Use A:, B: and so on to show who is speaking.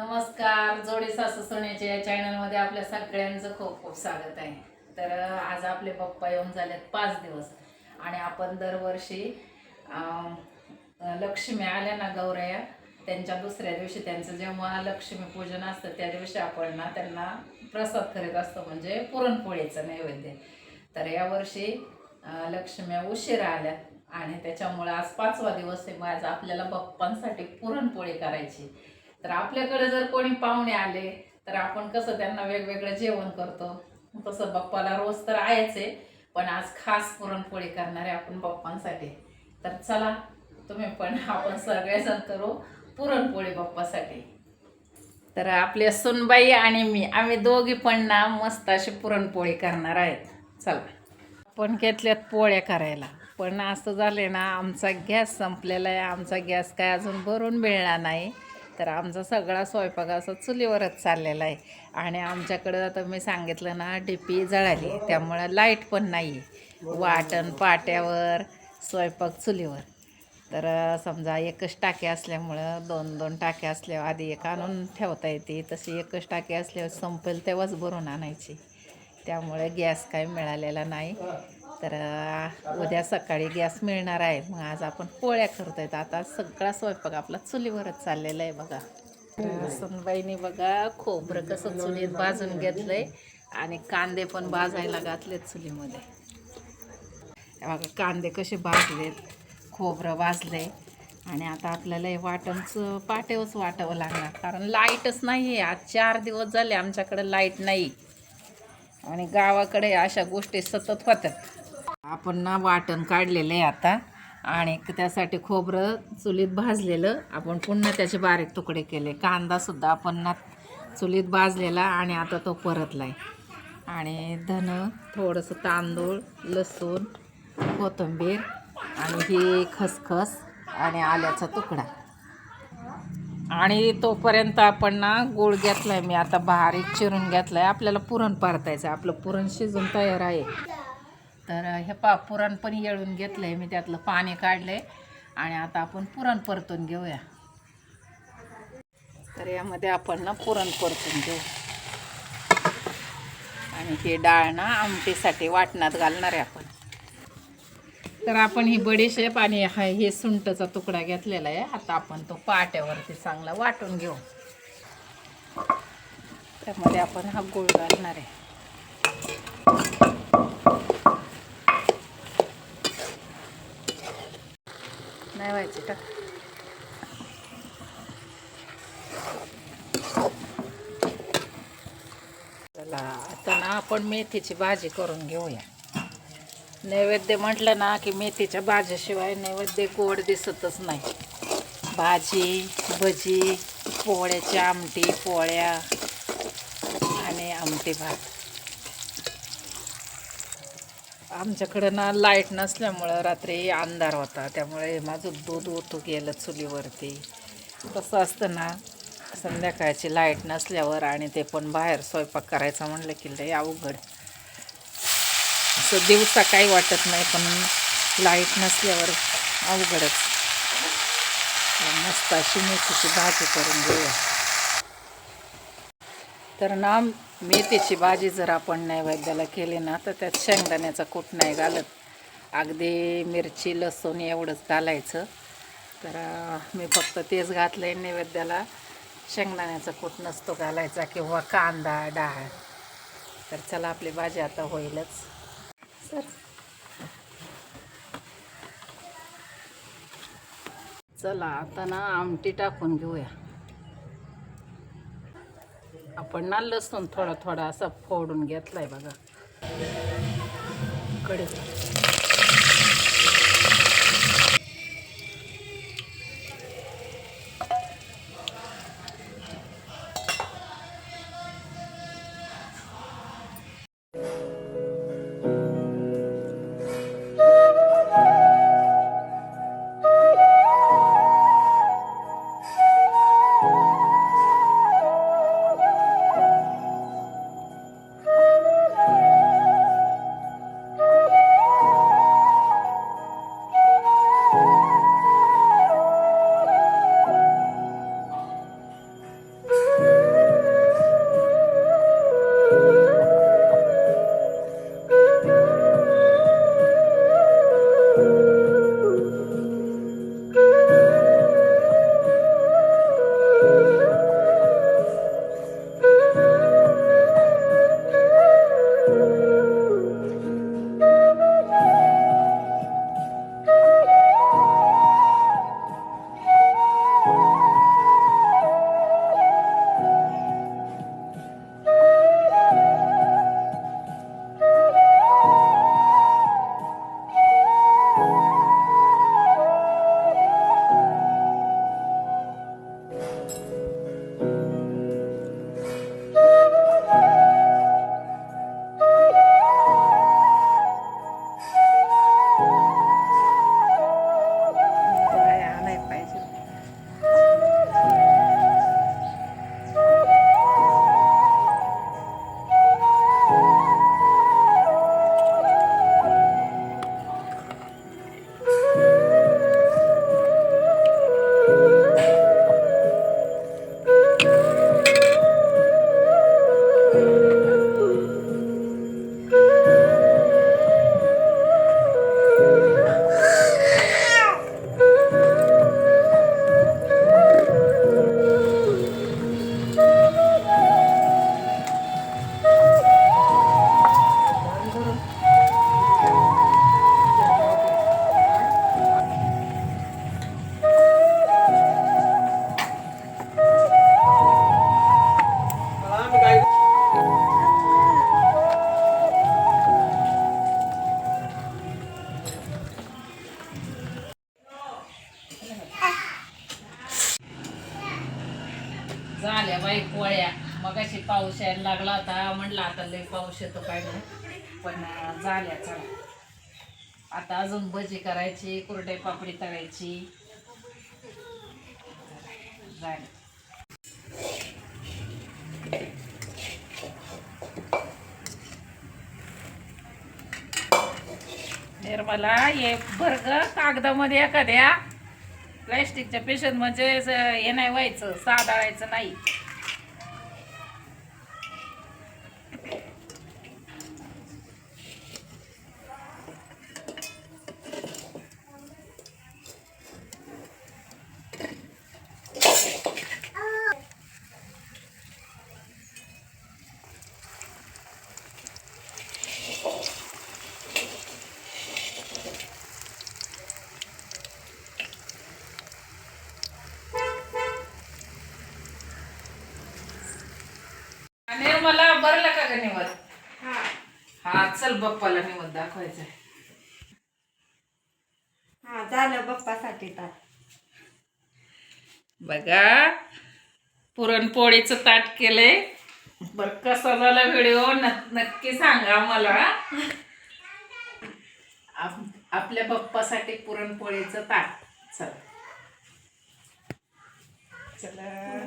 A: नमस्कार जोडी सासू सोन्याच्या या चॅनलमध्ये आपल्या सगळ्यांचं खूप खूप स्वागत आहे. तर आज आपले पप्पा येऊन झालेत पाच दिवस आणि आपण दरवर्षी लक्ष्मी आल्या ना गौरया त्यांच्या दुसऱ्या दिवशी त्यांचं जेव्हा लक्ष्मी पूजन असतं त्या दिवशी आपण ना त्यांना प्रसाद करीत असतो म्हणजे पुरणपोळीचं नैवेद्य. तर यावर्षी लक्ष्म्या उशिरा आल्या आणि त्याच्यामुळे आज पाचवा दिवस आहे माझा आपल्याला बाप्पांसाठी पुरणपोळी करायची. तर आपल्याकडे जर कोणी पाहुणे आले तर आपण कसं त्यांना वेगवेगळं जेवण करतो. तसं बाप्पाला रोज तर आहेच आहे पण आज खास पुरणपोळी करणार आहे आपण बाप्पांसाठी. तर चला तुम्ही पण आपण सगळेजण करू पुरणपोळी बाप्पासाठी. तर आपल्या सुनबाई आणि मी आम्ही दोघी पण ना मस्त अशी पुरणपोळी करणार आहेत. चला. आपण घेतल्यात पोळ्या करायला. पण असं झाले ना आमचा गॅस संपलेला आहे. आमचा गॅस काय अजून भरून मिळणार नाही. तर आमचा सगळा स्वयंपाक असा चुलीवरच चाललेला आहे. आणि आमच्याकडं आता मी सांगितलं ना डीपी जळाली त्यामुळं लाइट पण नाही आहे. वाटण पाट्यावर स्वयंपाक चुलीवर. तर समजा एकच टाकी असल्यामुळं दोन दोन टाक्या असल्यावर आधी एक आणून ठेवता येते. तशी एकच टाकी असल्यावर संपेल तेव्हाच भरून आणायची. त्यामुळे गॅस काही मिळालेला नाही. तर उद्या सकाळी गॅस मिळणार आहे. मग आज आपण पोळ्या करतोय. आता सगळा स्वयंपाक आपला चुलीवरच चाललेला आहे बघा. सुनबाईने बघा खोबरं कसं चुलीत भाजून घेतलंय आणि कांदे पण भाजायला घातलेत चुलीमध्ये. बघा कांदे कसे भाजलेत खोबरं भाजले आणि आता आपल्याला हे वाटणचं पाटेवच वाटावं लागणार. कारण लाईटच नाही आहे आज चार दिवस झाले आमच्याकडे लाइट नाही. आणि गावाकडे अशा गोष्टी सतत होतात आपण ना वाटण काढलेलं आहे आता. आणि त्यासाठी खोबरं चुलीत भाजलेलं. आपण पुन्हा त्याचे बारीक तुकडे केले. कांदासुद्धा आपण ना चुलीत भाजलेला आणि आता तो परतला आहे आणि धन थोडंसं तांदूळ लसूण कोथिंबीर आणि ही खसखस आणि आल्याचा तुकडा. आणि तोपर्यंत आपण ना गूळ घेतला आहे मी आता बारीक चिरून घेतला आहे आपल्याला पुरण परतायचं आहे आपलं पुरण शिजून तयार आहे. तर हे पा पुरण पण येळून घेतलं आहे मी त्यातलं पाणी काढलं आहे आणि आता आपण पुरण परतून घेऊया. तर यामध्ये आपण ना पुरण परतून घेऊ. आणि हे डाळ ना आमटीसाठी वाटणात घालणार आहे आपण. तर आपण ही बडीशेप आणि हा हे सुंटचा तुकडा घेतलेला आहे. आता आपण तो पाट्यावरती चांगला वाटून घेऊ. त्यामध्ये आपण हा गुळ घालणार आहे. नाही टाक. चला आता ना आपण मेथीची भाजी करून घेऊया. नैवेद्य म्हटलं ना की मेथीच्या भाजीशिवाय नैवेद्य गोड दिसतच नाही. भाजी भजी पोळ्याची आमटी पोळ्या आणि आमटी भात. आमच्याकडं ना लाइट नसल्यामुळं रात्री अंधार होता. त्यामुळे माझं दूध ओतू गेलं चुलीवरती. कसं असतं ना संध्याकाळची लाइट नसल्यावर आणि ते पण बाहेर स्वयंपाक करायचा म्हणलं की लय अवघड. असं दिवसा काही वाटत नाही पण लाइट नसल्यावर अवघडच. मस्त अशी मेथीची भाजी करून घेऊया तर ना मेथीची भाजी जर आपण नैवेद्याला केली ना तर त्यात शेंगदाण्याचा कूट नाही घालत. अगदी मिरची लसूण एवढंच घालायचं. तर मी फक्त तेच घातलं आहे नैवेद्याला. शेंगदाण्याचा कूट नसतो घालायचा किंवा कांदा डाळ. तर चला आपली भाजी आता होईलच. सर. चला आता ना आमटी टाकून घेऊया. आपण ना लसूण थोडा थोडा असा फोडून घेतलाय बघा. कडे. you. बाई पोळ्या. मग अशी पाऊस यायला लागला होता. म्हणला आता लय पाऊस येतो काय नाही. पण झाल्या चला आता अजून भजी करायची कुरडे पापडी तळायची. झाली. निर्मला हे बर्ग कागदामध्ये एखाद्या प्लॅस्टिकच्या पेशंट म्हणजे हे नाही व्हायचं साधाळायचं नाही निर्मला बरलं का निवड हा. चल बाप्पाला निवड दाखवायचंय.
B: हा झालं बाप्पासाठी तर
A: बघा पुरणपोळीचं ताट केलंय. बर कसा झाला व्हिडिओ? नक्की सांगा मला आप- आपल्या बाप्पासाठी पुरणपोळीचं ताट. चल. चला.